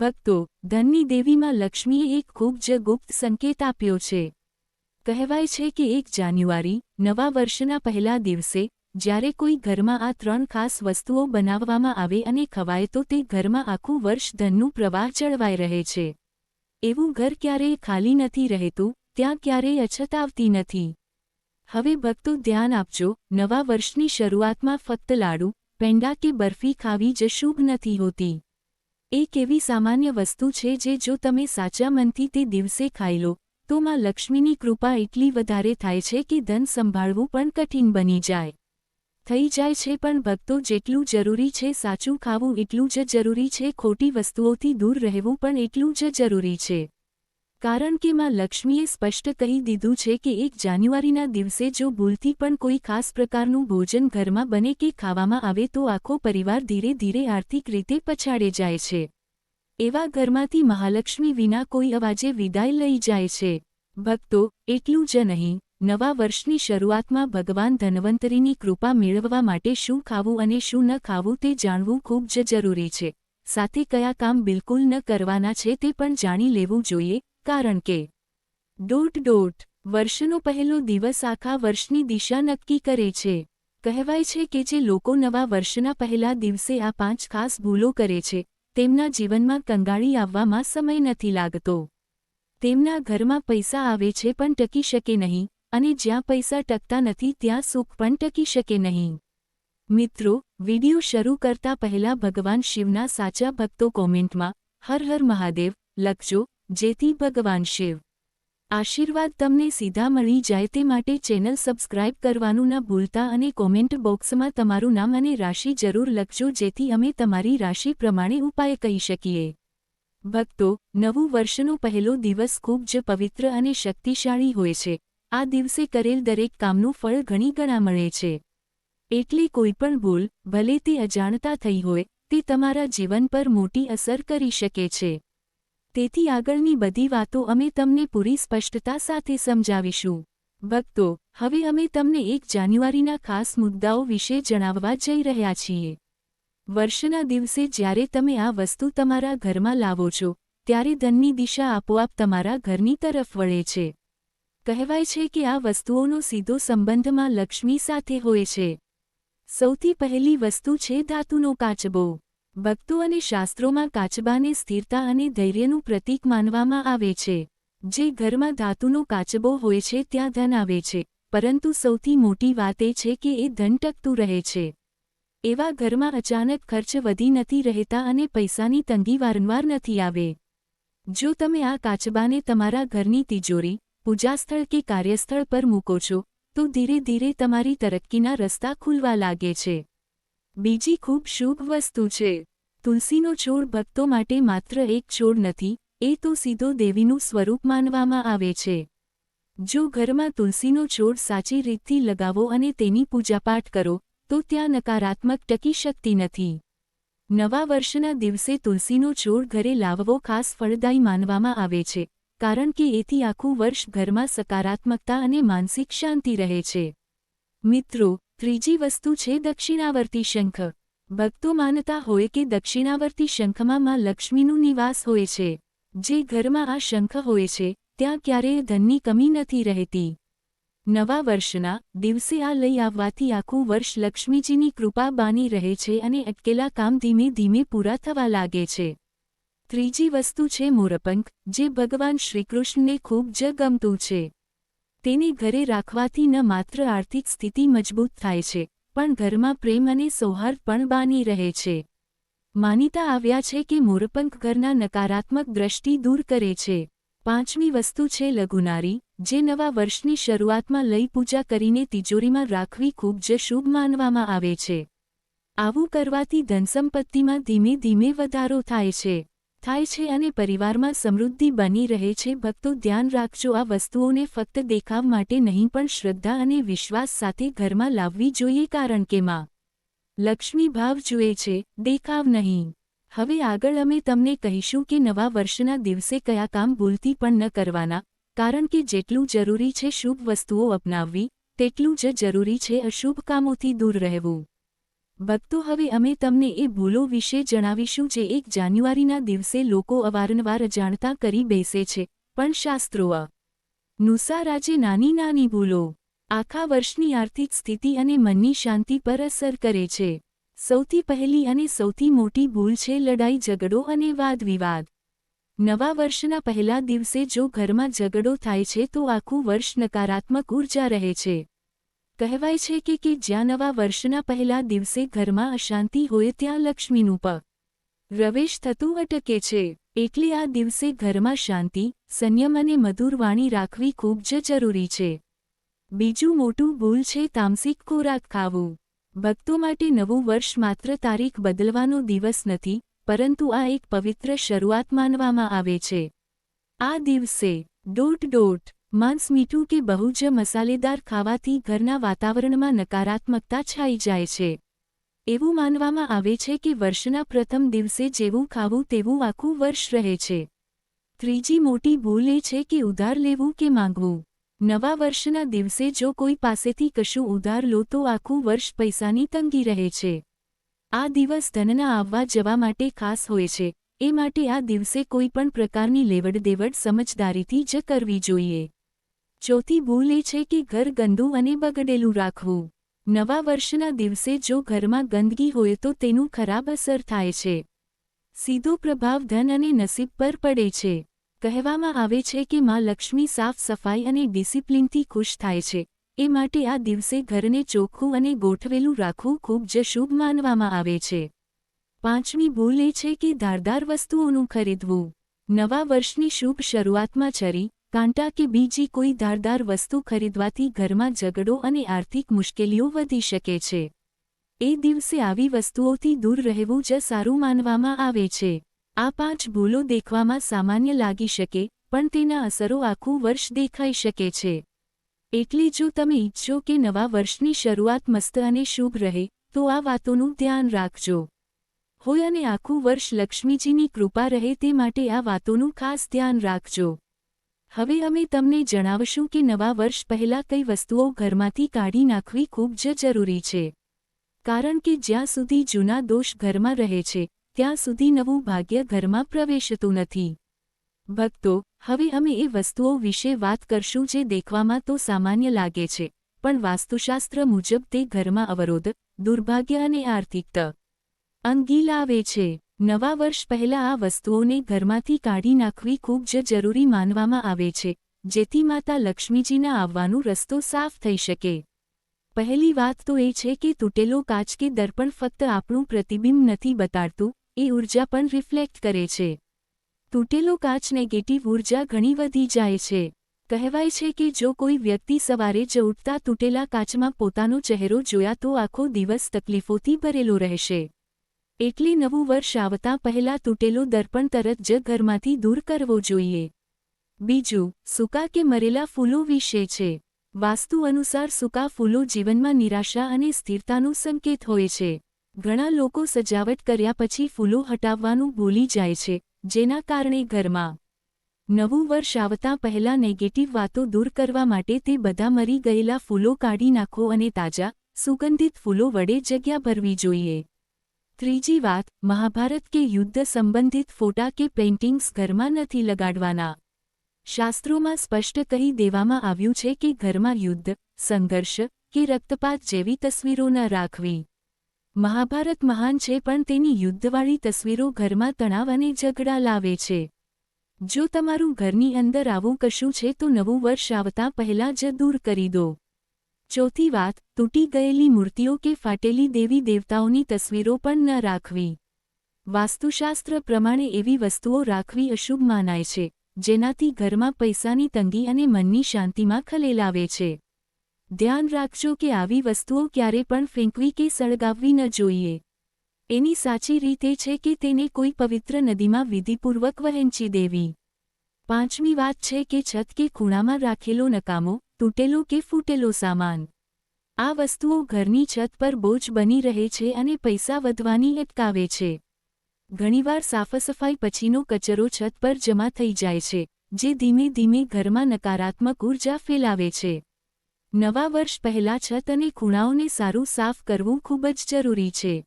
ભક્તો, ધનની દેવીમાં લક્ષ્મીએ એક ખૂબ જ ગુપ્ત સંકેત આપ્યો છે. કહેવાય છે કે એક જાન્યુઆરી, નવા વર્ષના પહેલા દિવસે, જ્યારે કોઈ ઘરમાં આ ત્રણ ખાસ વસ્તુઓ બનાવવામાં આવે અને ખવાય તો તે ઘરમાં આખું વર્ષ ધનનું પ્રવાહ જળવાઈ રહે છે. એવું ઘર ક્યારેય ખાલી નથી રહેતું, ત્યાં ક્યારેય અછત આવતી નથી. હવે ભક્તો ધ્યાન આપજો, નવા વર્ષની શરૂઆતમાં ફક્ત લાડુ, પેંડા કે બરફી ખાવી જ શુભ નથી હોતી. એક એવી સામાન્ય વસ્તુ છે જે જો તમે સાચા મનથી તે દિવસે ખાઈ લો, તો માં લક્ષ્મીની કૃપા એટલી વધારે થાય છે કે ધન સંભાળવું પણ કઠિન બની જાય. થઈ જાય છે પણ ભક્તો જેટલું જરૂરી છે સાચું ખાવું એટલું જ જરૂરી છે, ખોટી વસ્તુઓથી દૂર રહેવું પણ એટલું જ જરૂરી છે. કારણ કે માં લક્ષ્મીએ સ્પષ્ટ કહી દીધું છે કે એક જાન્યુઆરીના દિવસે જો ભૂલથી પણ કોઈ ખાસ પ્રકારનું ભોજન ઘરમાં બને કે ખાવામાં આવે તો આખો પરિવાર ધીરે ધીરે આર્થિક રીતે પછાડે જાય છે. એવા ઘરમાંથી મહાલક્ષ્મી વિના કોઈ અવાજે વિદાય લઈ જાય છે. ભક્તો, એટલું જ નહીં, નવા વર્ષની શરૂઆતમાં ભગવાન ધન્વંતરીની કૃપા મેળવવા માટે શું ખાવું અને શું ન ખાવું તે જાણવું ખૂબ જ જરૂરી છે. સાથે કયા કામ બિલકુલ ન કરવાના છે તે પણ જાણી લેવું જોઈએ કારણ કે, ડોટ ડોટ વર્ષનો પહેલો દિવસ આખા વર્ષની દિશા નક્કી કરે છે. કહેવાય છે કે જે લોકો નવા વર્ષના પહેલા દિવસે આ પાંચ ખાસ ભૂલો કરે છે, તેમના જીવનમાં કંગાળી આવવામાં સમય નથી લાગતો. તેમના ઘરમાં પૈસા આવે છે પણ ટકી શકે નહીં, અને જ્યાં પૈસા ટકતા નથી ત્યાં સુખ પણ ટકી શકે નહીં. મિત્રો, વિડિયો શરૂ કરતા પહેલા ભગવાન શિવના સાચા ભક્તો કોમેન્ટમાં, હર હર મહાદેવ, લખજો જેથી ભગવાન શિવ. આશીર્વાદ તમને સીધા મળી જાય તે માટે ચેનલ સબસ્ક્રાઇબ કરવાનું ના ભૂલતા અને કોમેન્ટ બોક્સમાં તમારું નામ અને રાશિ જરૂર લખજો જેથી અમે તમારી રાશિ પ્રમાણે ઉપાય કહી શકીએ. ભક્તો, નવું વર્ષનો પહેલો દિવસ ખૂબ જ પવિત્ર અને શક્તિશાળી હોય છે. આ દિવસે કરેલ દરેક કામનું ફળ ઘણી ગણા મળે છે. એટલે કોઈપણ ભૂલ, ભલે તે અજાણતા થઈ હોય, તે તમારા જીવન પર મોટી અસર કરી શકે છે. તેથી આગળની બધી વાતો અમે તમને પૂરી સ્પષ્ટતા સાથે સમજાવીશું. ભક્તો, હવે અમે તમને એક જાન્યુઆરીના ખાસ મુદ્દાઓ વિશે જણાવવા જઈ રહ્યા છીએ. વર્ષના દિવસે જ્યારે તમે આ વસ્તુ તમારા ઘરમાં લાવો છો, ત્યારે ધનની દિશા આપોઆપ તમારા ઘરની તરફ વળે છે. કહેવાય છે કે આ વસ્તુઓનો સીધો સંબંધમાં લક્ષ્મી સાથે હોય છે. સૌથી પહેલી વસ્તુ છે ધાતુનો કાચબો. ભક્તો અને શાસ્ત્રોમાં કાચબાને સ્થિરતા અને ધૈર્યનું પ્રતીક માનવામાં આવે છે. જે ઘરમાં ધાતુનો કાચબો હોય છે, ત્યાં ધન આવે છે. પરંતુ સૌથી મોટી વાત એ છે કે એ ધન ટકતું રહે છે. એવા ઘરમાં અચાનક ખર્ચ વધી નથી રહેતા અને પૈસાની તંગી વારંવાર નથી આવે. જો તમે આ કાચબાને તમારા ઘરની તિજોરી, પૂજાસ્થળ કે કાર્યસ્થળ પર મૂકો છો, તો ધીરે ધીરે તમારી તરક્કીના રસ્તા ખુલવા લાગે છે. બીજી ખૂબ શુભ વસ્તુ છે. તુલસીનો છોડ ભક્તો માટે માત્ર એક છોડ નથી, એ તો સીધો દેવીનું સ્વરૂપ માનવામાં આવે છે. જો ઘરમાં તુલસીનો છોડ સાચી રીતથી લગાવો અને તેની પૂજાપાઠ કરો, તો ત્યાં નકારાત્મક ટકી શકતી નથી. નવા વર્ષના દિવસે તુલસીનો છોડ ઘરે લાવવો ખાસ ફળદાયી માનવામાં આવે છે, કારણ કે એથી આખું વર્ષ ઘરમાં સકારાત્મકતા અને માનસિક શાંતિ રહે છે. મિત્રો ત્રીજી વસ્તુ છે દક્ષિણાવર્તી શંખ. ભક્તો માનતા હોય કે દક્ષિણાવર્તી શંખમાં માં લક્ષ્મીનું નિવાસ હોય છે. જે ઘરમાં આ શંખ હોય છે, ત્યાં ક્યારેય ધનની કમી નથી રહેતી. નવા વર્ષના દિવસે આ લઈ આવવાથી આખું વર્ષ લક્ષ્મીજીની કૃપા બાની રહે છે અને અટકેલા કામ ધીમે ધીમે પૂરા થવા લાગે છે. ત્રીજી વસ્તુ છે મોરપંખ, જે ભગવાન શ્રીકૃષ્ણને ખૂબ જ ગમતું છે. તેને ઘરે રાખવાથી ન માત્ર આર્થિક સ્થિતિ મજબૂત થાય છે, પણ ઘરમાં પ્રેમ અને સૌહાર્દ પણ બાની રહે છે. માનીતા આવ્યા છે કે મોરપંખ ઘરના નકારાત્મક દ્રષ્ટિ દૂર કરે છે. પાંચમી વસ્તુ છે લઘુનારી, જે નવા વર્ષની શરૂઆતમાં લઈ પૂજા કરીને તિજોરીમાં રાખવી ખૂબ જ શુભ માનવામાં આવે છે. આવું કરવાથી ધનસંપત્તિમાં ધીમે ધીમે વધારો થાય છે. થાય છે અને પરિવારમાં સમૃદ્ધિ બની રહે છે. ભક્તો, ધ્યાન રાખજો. આ વસ્તુઓને ફક્ત દેખાવ માટે નહીં, પણ શ્રદ્ધા અને વિશ્વાસ સાથે ઘરમાં લાવવી જોઈએ, કારણ કે માં લક્ષ્મી ભાવ જુએ છે. દેખાવ નહીં. હવે આગળ અમે તમને કહીશું કે નવા વર્ષના દિવસે કયા કામ ભૂલથી પણ ન કરવાના, કારણ કે જેટલું જરૂરી છે શુભ વસ્તુઓ અપનાવવી, તેટલું જ જરૂરી છે અશુભ કામોથી દૂર રહેવું. ભક્તો હવે અમે તમને એ ભૂલો વિશે જણાવીશું જે એક જાન્યુઆરીના દિવસે લોકો અવારનવાર અજાણતા કરી બેસે છે. પણ શાસ્ત્રો નુસાર આજે નાની નાની ભૂલો, આખા વર્ષની આર્થિક સ્થિતિ અને મનની શાંતિ પર અસર કરે છે. સૌથી પહેલી અને સૌથી મોટી ભૂલ છે લડાઈ, ઝઘડો અને વાદવિવાદ. નવા વર્ષના પહેલા દિવસે જો ઘરમાં ઝઘડો થાય છે તો આખું વર્ષ નકારાત્મક ઊર્જા રહે છે. કહેવાય છે કે કે જ્યાં નવા વર્ષના પહેલા દિવસે ઘરમાં અશાંતિ હોય ત્યાં લક્ષ્મીનું પ રવેશ થતું અટકે છે. એટલે આ દિવસે ઘરમાં શાંતિ, સંયમ અને મધુર વાણી રાખવી ખૂબ જ જરૂરી છે. બીજું મોટું ભૂલ છે તામસિક ખોરાક ખાવું. ભક્તો માટે નવું વર્ષ માત્ર તારીખ બદલવાનો દિવસ નથી, પરંતુ આ એક પવિત્ર શરૂઆત માનવામાં આવે છે. આ દિવસે ડોટ ડોટ માંસ મીઠું કે બહુ જ મસાલેદાર ખાવાથી ઘરના વાતાવરણમાં નકારાત્મકતા છાઈ જાય છે. એવું માનવામાં આવે છે કે વર્ષના પ્રથમ દિવસે જેવું ખાવું તેવું આખું વર્ષ રહે છે. ત્રીજી મોટી ભૂલ એ છે કે ઉધાર લેવું કે માંગવું. નવા વર્ષના દિવસે જો કોઈ પાસેથી કશું ઉધાર લો તો આખું વર્ષ પૈસાની તંગી રહે છે. આ દિવસ ધનના આવવા જવા માટે ખાસ હોય છે. એ માટે આ દિવસે કોઈ પણ પ્રકારની લેવડ દેવડ સમજદારીથી જ કરવી જોઈએ. ચોથી ભૂલ એ છે કે ઘર ગંદુ અને બગડેલું રાખવું. નવા વર્ષના દિવસે જો ઘરમાં ગંદકી હોય તો તેનું ખરાબ અસર થાય છે. સીધો પ્રભાવ ધન અને નસીબ પર પડે છે. કહેવામાં આવે છે કે માં લક્ષ્મી સાફ સફાઈ અને ડિસિપ્લિનથી ખુશ થાય છે. એ માટે આ દિવસે ઘરને ચોખ્ખું અને ગોઠવેલું રાખવું ખૂબ જ શુભ માનવામાં આવે છે. પાંચમી ભૂલ એ છે કે ધારદાર વસ્તુઓનું ખરીદવું. નવા વર્ષની શુભ શરૂઆતમાં ચરી કાંટા કે બીજી કોઈ ધારદાર વસ્તુ ખરીદવાથી ઘરમાં ઝઘડો અને આર્થિક મુશ્કેલીઓ વધી શકે છે. એ દિવસે આવી વસ્તુઓથી દૂર રહેવું જ સારું માનવામાં આવે છે. આ પાંચ ભૂલો દેખવામાં સામાન્ય લાગી શકે, પણ તેના અસરો આખું વર્ષ દેખાઈ શકે છે. એટલે જો તમે ઈચ્છો કે નવા વર્ષની શરૂઆત મસ્ત અને શુભ રહે, તો આ વાતોનું ધ્યાન રાખજો. હોય અને આખું વર્ષ લક્ષ્મીજીની કૃપા રહે તે માટે આ વાતોનું ખાસ ધ્યાન રાખજો. હવે અમે તમને જણાવશું કે નવા વર્ષ પહેલાં કઈ વસ્તુઓ ઘરમાંથી કાઢી નાખવી ખૂબ જ જરૂરી છે. કારણ કે જ્યાં સુધી જૂના દોષ ઘરમાં રહે છે, ત્યાં સુધી નવું ભાગ્ય ઘરમાં પ્રવેશતું નથી. ભક્તો, હવે અમે એ વસ્તુઓ વિશે વાત કરશું જે દેખવામાં તો સામાન્ય લાગે છે, પણ વાસ્તુશાસ્ત્ર મુજબ તે ઘરમાં અવરોધ, દુર્ભાગ્ય અને આર્થિક અંગી લાવે છે. નવા વર્ષ પહેલા આ વસ્તુઓને ઘરમાંથી કાઢી નાખવી ખૂબ જ જરૂરી માનવામાં આવે છે, જેથી માતા લક્ષ્મીજીના આવવાનો રસ્તો સાફ થઈ શકે. પહેલી વાત તો એ છે કે તૂટેલો કાચ કે દર્પણ ફક્ત આપણું પ્રતિબિંબ નથી બતાડતું, એ ઊર્જા પણ રિફ્લેક્ટ કરે છે. તૂટેલો કાચ નેગેટિવ ઊર્જા ઘણી વધી જાય છે. કહેવાય છે કે જો કોઈ વ્યક્તિ સવારે જ ઉઠતા તૂટેલા કાચમાં પોતાનો ચહેરો જોયા તો આખો દિવસ તકલીફોથી ભરેલો રહેશે. એટલે નવું વર્ષ આવતા પહેલા તૂટેલો દર્પણ તરત જ ઘરમાંથી દૂર કરવો જોઈએ. બીજું, સૂકા કે મરેલા ફૂલો વિશે છે. વાસ્તુ અનુસાર સૂકા ફૂલો જીવનમાં નિરાશા અને સ્થિરતાનું સંકેત હોય છે. ઘણા લોકો સજાવટ કર્યા પછી ફૂલો હટાવવાનું ભૂલી જાય છે, જેના કારણે ઘરમાં નવું વર્ષ આવતા પહેલા નેગેટિવ વાતો દૂર કરવા માટે તે બધા મરી ગયેલા ફૂલો કાઢી નાખો અને તાજા, સુગંધિત ફૂલો વડે જગ્યા ભરવી જોઈએ. ત્રીજી વાત, મહાભારત કે યુદ્ધ સંબંધિત ફોટા કે પેઇન્ટિંગ્સ ઘરમાં નથી લગાડવાના. શાસ્ત્રોમાં સ્પષ્ટ કહી દેવામાં આવ્યું છે કે ઘરમાં યુદ્ધ, સંઘર્ષ કે રક્તપાત જેવી તસવીરો ન રાખવી. મહાભારત મહાન છે પણ તેની યુદ્ધવાળી તસવીરો ઘરમાં તણાવ અને ઝઘડા લાવે છે. જો તમારું ઘરની અંદર આવું કશું છે તો નવું વર્ષ આવતા પહેલાં જ દૂર કરી દો. ચોથી વાત, તૂટી ગયેલી મૂર્તિઓ કે ફાટેલી દેવી દેવતાઓની તસવીરો પણ ન રાખવી. વાસ્તુશાસ્ત્ર પ્રમાણે એવી વસ્તુઓ રાખવી અશુભ માનાય છે, જેનાથી ઘરમાં પૈસાની તંગી અને મનની શાંતિમાં ખલેલ આવે છે. ધ્યાન રાખજો કે આવી વસ્તુઓ ક્યારે પણ ફેંકવી કે સળગાવવી ન જોઈએ. એની સાચી રીતે છે કે તેને કોઈ પવિત્ર નદીમાં વિધિપૂર્વક વહેંચી દેવી. પાંચમી વાત છે કે છત કે ખૂણામાં રાખેલો નકામો તૂટેલો કે ફૂટેલો સામાન. આ વસ્તુઓ ઘરની છત પર બોજ બની રહે છે અને પૈસા વધવાની અટકાવે છે. ઘણીવાર સાફસફાઈ પછીનો કચરો છત પર જમા થઈ જાય છે, જે ધીમે ધીમે ઘરમાં નકારાત્મક ઊર્જા ફેલાવે છે. નવા વર્ષ પહેલા છત અને ખૂણાઓને સારું સાફ કરવું ખૂબ જ જરૂરી છે.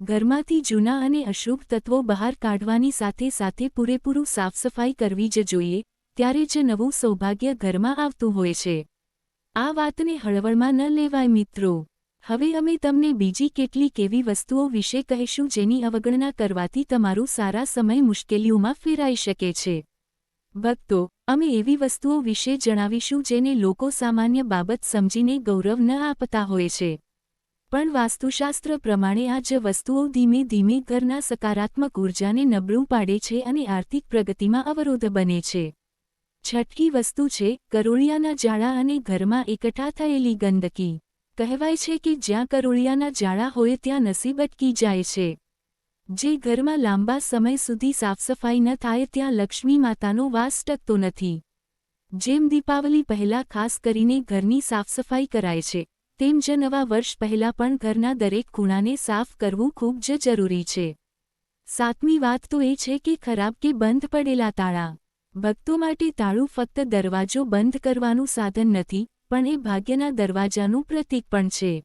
ઘરમાંથી જૂના અને અશુભ તત્વો બહાર કાઢવાની સાથે સાથે પૂરેપૂરું સાફસફાઈ કરવી જ જોઈએ ત્યારે જ નવું સૌભાગ્ય ઘરમાં આવતું હોય છે. આ વાતને હળવળમાં ન લેવાય મિત્રો. હવે અમે તમને બીજી કેટલીક એવી વસ્તુઓ વિશે કહીશું જેની અવગણના કરવાથી તમારું સારા સમય મુશ્કેલીઓમાં ફેરાઈ શકે છે. ભક્તો, અમે એવી વસ્તુઓ વિશે જણાવીશું જેને લોકો સામાન્ય બાબત સમજીને ગૌરવ ન આપતા હોય છે. પણ વાસ્તુશાસ્ત્ર પ્રમાણે આ જ વસ્તુઓ ધીમે ધીમે ઘરના સકારાત્મક ઉર્જાને નબળું પાડે છે અને આર્થિક પ્રગતિમાં અવરોધ બને છે. છઠ્ઠી વસ્તુ છે કરોળિયાના જાળા અને ઘરમાં એકઠા થયેલી ગંદકી. કહેવાય છે કે જ્યાં કરોળિયાના જાળા હોય ત્યાં નસીબ અટકી જાય છે. જે ઘરમાં લાંબા સમય સુધી સાફસફાઈ ન થાય ત્યાં લક્ષ્મી માતાનો વાસ ટકતો નથી. જેમ દીપાવલી પહેલાં ખાસ કરીને ઘરની સાફસફાઈ કરાય છે, તેમ જ નવા વર્ષ પહેલાં પણ ઘરના દરેક ખૂણાને સાફ કરવું ખૂબ જ જરૂરી છે. સાતમી વાત તો એ છે કે ખરાબ કે બંધ પડેલા તાળા. ભક્તો માટે તાળું ફક્ત દરવાજો બંધ કરવાનું સાધન નથી, પણ એ ભાગ્યના દરવાજાનું પ્રતીક પણ છે.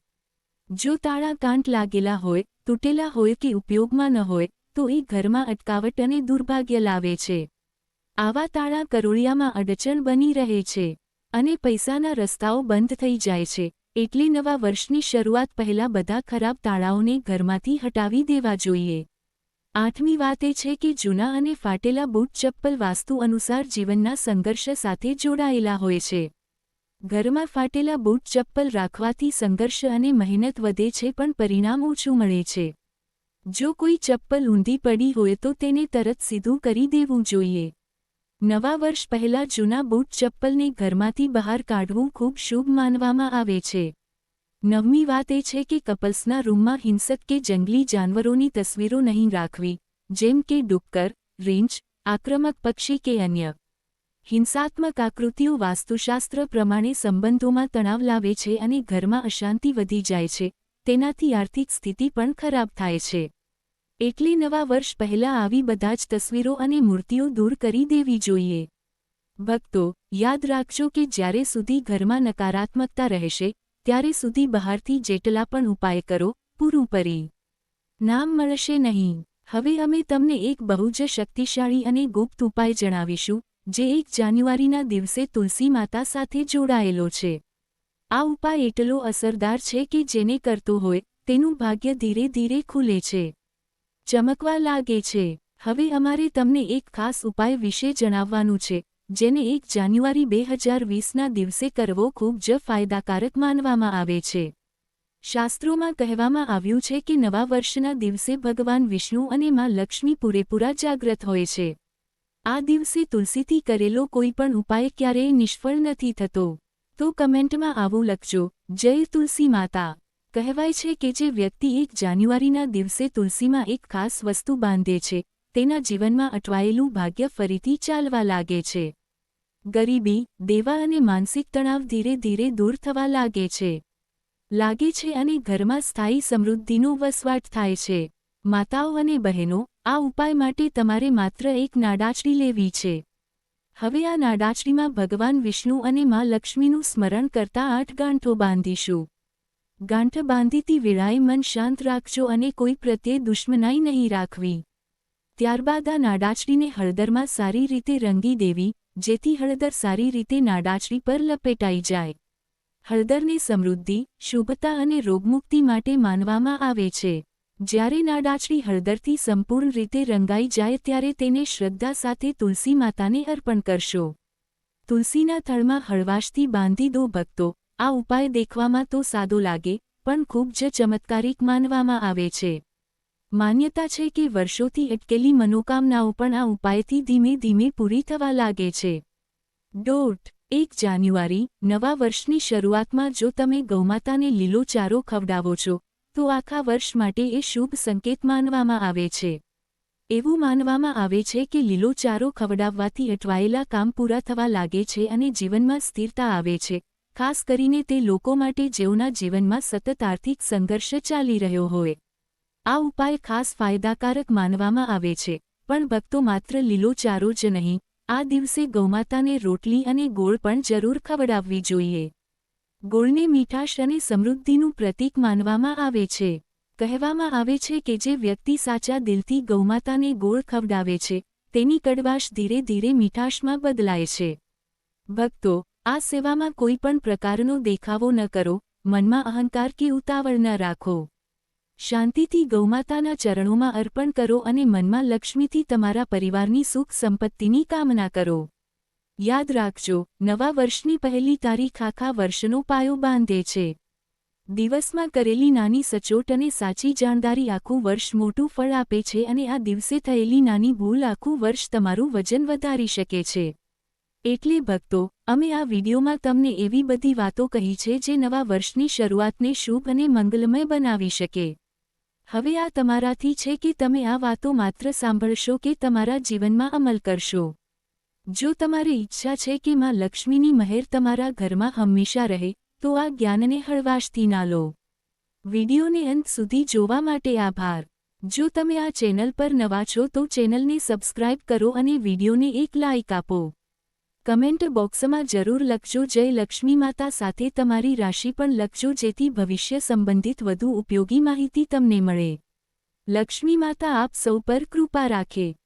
જો તાળા કાંટ લાગેલા હોય, તૂટેલા હોય કે ઉપયોગમાં ન હોય, તો એ ઘરમાં અટકાવટ અને દુર્ભાગ્ય લાવે છે. આવા તાળા કરોળિયામાં અડચણ બની રહે છે અને પૈસાના રસ્તાઓ બંધ થઈ જાય છે. એટલે નવા વર્ષની શરૂઆત પહેલા બધા ખરાબ તાળાઓને ઘરમાંથી હટાવી દેવા જોઈએ. આઠમી વાત એ છે કે જૂના અને ફાટેલા બૂટ ચપ્પલ વાસ્તુ અનુસાર જીવનના સંઘર્ષ સાથે જોડાયેલા હોય છે. ઘરમાં ફાટેલા બૂટ ચપ્પલ રાખવાથી સંઘર્ષ અને મહેનત વધે છે પણ પરિણામ ઓછું મળે છે. જો કોઈ ચપ્પલ ઊંધી પડી હોય તો તેને તરત સીધું કરી દેવું જોઈએ. નવા વર્ષ પહેલા જૂના બૂટ ચપ્પલને ઘરમાંથી બહાર કાઢવું ખૂબ શુભ માનવામાં આવે છે. નવમી વાત એ છે કે કપલ્સના રૂમમાં હિંસક કે જંગલી જાનવરોની તસવીરો નહીં રાખવી, જેમ કે ડુક્કર રીંછ આક્રમક પક્ષી કે અન્ય. હિંસાત્મક આકૃતિઓ વાસ્તુશાસ્ત્ર પ્રમાણે સંબંધોમાં તણાવ લાવે છે અને ઘરમાં અશાંતિ વધી જાય છે, તેનાથી આર્થિક સ્થિતિ પણ ખરાબ થાય છે. એટલે નવા વર્ષ પહેલા આવી બધા જ તસવીરો અને મૂર્તિઓ દૂર કરી દેવી જોઈએ. ભક્તો, યાદ રાખજો કે જ્યારે સુધી ઘરમાં નકારાત્મકતા રહેશે ત્યારે સુધી બહારથી જેટલા પણ ઉપાય કરો, પૂરું પરી. નામ મળશે નહીં. હવે અમે તમને એક બહુ જ શક્તિશાળી અને ગુપ્ત ઉપાય જણાવીશું, જે એક જાન્યુઆરીના દિવસે તુલસી માતા સાથે જોડાયેલો છે. આ ઉપાય એટલો અસરદાર છે કે જેને કરતો હોય, તેનું ભાગ્ય ધીરે ધીરે ખુલે છે. ચમકવા લાગે છે. હવે અમારે તમને એક ખાસ ઉપાય વિશે જણાવવાનું છે જેને એક જાન્યુઆરી બે હજાર વીસના દિવસે કરવો ખૂબ જ ફાયદાકારક માનવામાં આવે છે. શાસ્ત્રોમાં કહેવામાં આવ્યું છે કે નવા વર્ષના દિવસે ભગવાન વિષ્ણુ અને માં લક્ષ્મી પૂરેપૂરા જાગ્રત હોય છે. આ દિવસે તુલસીથી કરેલો કોઈપણ ઉપાય ક્યારેય નિષ્ફળ નથી થતો. તો કમેન્ટમાં આવું લખજો, જય તુલસી માતા. કહેવાય છે કે જે વ્યક્તિ એક જાન્યુઆરીના દિવસે તુલસીમાં એક ખાસ વસ્તુ બાંધે છે, તેના જીવનમાં અટવાયેલું ભાગ્ય ફરીથી ચાલવા લાગે છે. ગરીબી, દેવા અને માનસિક તણાવ ધીરે ધીરે દૂર થવા લાગે છે. લાગે છે અને ઘરમાં સ્થાયી સમૃદ્ધિનો વસવાટ થાય છે. માતાઓ અને બહેનો, આ ઉપાય માટે તમારે માત્ર એક નાડાચડી લેવી છે. હવે આ નાડાચડીમાં ભગવાન વિષ્ણુ અને મા લક્ષ્મીનું સ્મરણ કરતા આઠ ગાંઠો બાંધીશું. ગાંઠ બાંધીતી વેળાએ મન શાંત રાખજો અને કોઈ પ્રત્યે દુશ્મનાઈ નહીં રાખવી. ત્યારબાદ આ નાડાચડીને હળદરમાં સારી રીતે રંગી દેવી જેથી હળદર સારી રીતે નાડાચડી પર લપેટાઈ જાય. હળદરને સમૃદ્ધિ, શુભતા અને રોગમુક્તિ માટે માનવામાં આવે છે. જ્યારે નાડાચડી હળદરથી સંપૂર્ણ રીતે રંગાઈ જાય ત્યારે તેને શ્રદ્ધા સાથે તુલસી માતાને અર્પણ કરશો. તુલસીના થળમાં હળવાશથી બાંધી દો ભક્તો. આ ઉપાય દેખવામાં તો સાદો લાગે, પણ ખૂબ જ ચમત્કારિક માનવામાં આવે છે. માન્યતા છે કે વર્ષોથી અટકેલી મનોકામનાઓ પણ આ ઉપાયથી ધીમે ધીમે પૂરી થવા લાગે છે. ડોટ એક જાન્યુઆરી, નવા વર્ષની શરૂઆતમાં જો તમે ગૌમાતાને લીલો ચારો ખવડાવો છો, તો આખા વર્ષ માટે એ શુભ સંકેત માનવામાં આવે છે. એવું માનવામાં આવે છે કે લીલો ચારો ખવડાવવાથી અટવાયેલા કામ પૂરા થવા લાગે છે અને જીવનમાં સ્થિરતા આવે છે, ખાસ કરીને તે લોકો માટે જેઓના જીવનમાં સતત આર્થિક સંઘર્ષ ચાલી રહ્યો હોય. આ ઉપાય ખાસ ફાયદાકારક માનવામાં આવે છે, પણ ભક્તો માત્ર લીલો ચારો જ નહીં, આ દિવસે ગૌમાતાને રોટલી અને ગોળ પણ જરૂર ખવડાવવી જોઈએ. ગોળને મીઠાશ અને સમૃદ્ધિનું પ્રતીક માનવામાં આવે છે. કહેવામાં આવે છે કે જે વ્યક્તિ સાચા દિલથી ગૌમાતાને ગોળ ખવડાવે છે, તેની કડવાશ ધીરે ધીરે મીઠાશમાં બદલાય છે. ભક્તો, આ સેવામાં કોઈ પણ પ્રકારનો દેખાવો ન કરો, મનમાં અહંકાર કે ઉતાવળ ન રાખો. શાંતિથી ગૌમાતાના ચરણોમાં અર્પણ કરો અને મનમાં લક્ષ્મીથી તમારા પરિવારની સુખ સંપત્તિની કામના કરો. યાદ રાખજો, નવા વર્ષની પહેલી તારીખ આખા વર્ષનો પાયો બાંધે છે. દિવસમાં કરેલી નાની સચોટ અને સાચી જાણદારી આખું વર્ષ મોટું ફળ આપે છે અને આ દિવસે થયેલી નાની ભૂલ આખું વર્ષ તમારું વજન વધારી શકે છે. એટલે ભક્તો, અમે આ વિડીયોમાં તમને એવી બધી વાતો કહી છે જે નવા વર્ષની શરૂઆતને શુભ અને મંગલમય બનાવી શકે. હવે આ તમારાથી છે કે તમે આ વાતો માત્ર સાંભળશો કે તમારા જીવનમાં અમલ કરશો. જો તમારી ઈચ્છા છે કે માં લક્ષ્મીની મહેર તમારા ઘરમાં હંમેશા રહે, તો આ જ્ઞાનને હળવાશથી ના લો વિડીયોને અંત સુધી જોવા માટે આભાર. જો તમે આ ચેનલ પર નવા છો તો ચેનલને સબસ્ક્રાઇબ કરો અને વિડીયોને એક લાઇક આપો. કમેન્ટ બોક્સમાં જરૂર લખજો જય લક્ષ્મી માતા સાથે તમારી રાશિ પણ લખજો જેથી ભવિષ્ય સંબંધિત વધુ ઉપયોગી માહિતી તમને મળે. લક્ષ્મી માતા આપ સૌ પર કૃપા રાખે.